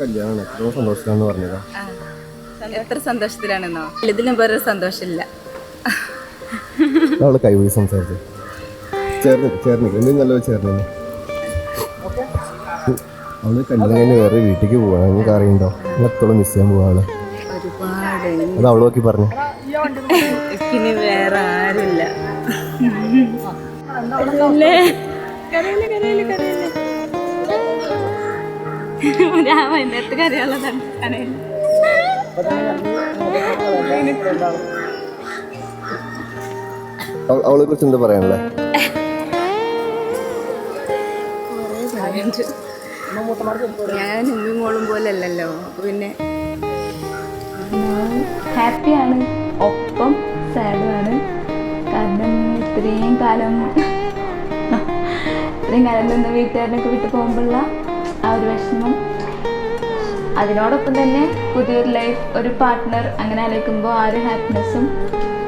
കല്യാണമാണ്. എത്രയോ സന്തോഷത്തിലാന്ന് പറഞ്ഞതാ. എത്ര സന്തോഷത്തിലാണെന്നോ? ഇതിലും വേറെ സന്തോഷമില്ല. അവൾ കൈവഴി സംസാരിച്ചു. ചേർന്ന് ചേർന്ന്. എന്തെങ്കിലും നല്ലത് ചേർന്ന്. അവൾ കല്യാണം കഴിഞ്ഞ് വേറെ വീട്ടിലേക്ക് പോവാണ്. നിങ്ങൾക്ക് അറിയണ്ടോ നിങ്ങൾ മിസ് ചെയ്യാൻ പോവാണ്. അത് അവൾ നോക്കി പറഞ്ഞു. ഇനി വേറെ ആരുമില്ല. അല്ലേ? കരയില്ല കരയിൽ, അവളെ കുറിച്ച് എന്താ പറയാനുള്ളത് ഞാൻ ഉമ്മയും മോളും പോലെ അല്ലല്ലോ അപ്പൊ പിന്നെ ഹാപ്പിയാണ് ഒപ്പം സാഡുമാണ്. കാരണം ഇത്രയും കാലം ഇത്രയും കാലം നിന്ന് വീട്ടുകാരനൊക്കെ വിട്ടു പോകുമ്പോഴുള്ള ആ ഒരു വിഷമം അതിനോടൊപ്പം തന്നെ പുതിയൊരു ലൈഫ് ഒരു പാർട്ട്ണർ അങ്ങനെ ആലോചിക്കുമ്പോൾ ആ ഒരു ഹാപ്പിനെസ്സും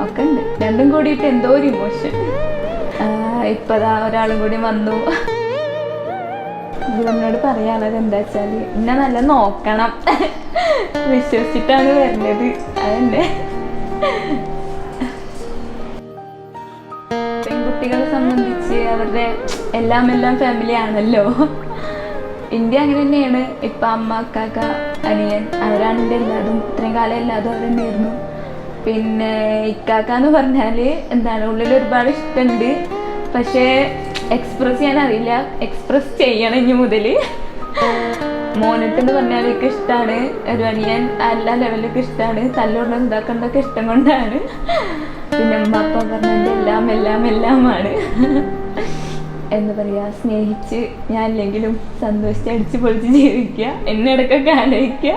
ഒക്കെ ഉണ്ട്. രണ്ടും കൂടിയിട്ട് എന്തോ ഒരു ഇമോഷൻ ഇപ്പതാ ഒരാളും കൂടി വന്നു. ഇവനോട് പറയാനുള്ളത് എന്താ വെച്ചാൽ എന്നെ നല്ല നോക്കണം. വിശ്വസിച്ചിട്ടാണ് വരുന്നത് അതന്നെ. പെൺകുട്ടികളെ സംബന്ധിച്ച് അവരുടെ എല്ലാം എല്ലാം ഫാമിലി ആണല്ലോ. ഇന്ത്യ അങ്ങനെ തന്നെയാണ് ഇപ്പം അമ്മ അക്കാക്ക അനിയൻ. അവരാണ് എന്റെ എല്ലാതും ഇത്രയും കാലം എല്ലാതും അവർ തന്നെയായിരുന്നു പിന്നെ ഇക്കാക്ക എന്ന് പറഞ്ഞാൽ എന്താണ് ഉള്ളിൽ ഒരുപാട് ഇഷ്ടമുണ്ട് പക്ഷേ എക്സ്പ്രസ് ചെയ്യാൻ അറിയില്ല. എക്സ്പ്രസ് ചെയ്യണം ഇനി മുതൽ മോനിട്ട് പറഞ്ഞാൽ എനിക്ക് ഇഷ്ടമാണ് ഒരു അനിയൻ എല്ലാ ലെവലിലൊക്കെ ഇഷ്ടമാണ് തല്ലുകൊണ്ടും ഇതാക്കേണ്ടതൊക്കെ ഇഷ്ടം കൊണ്ടാണ്. പിന്നെ അമ്മ അപ്പ പറഞ്ഞതിന്റെ എല്ലാം എല്ലാം എല്ലാമാണ് എന്ന് പറയാ സ്നേഹിച്ച് ഞാൻ ഇല്ലെങ്കിലും സന്തോഷിച്ച് അടിച്ച് പൊളിച്ച് ജീവിക്കുക. എന്നെ ആലോചിക്കുക.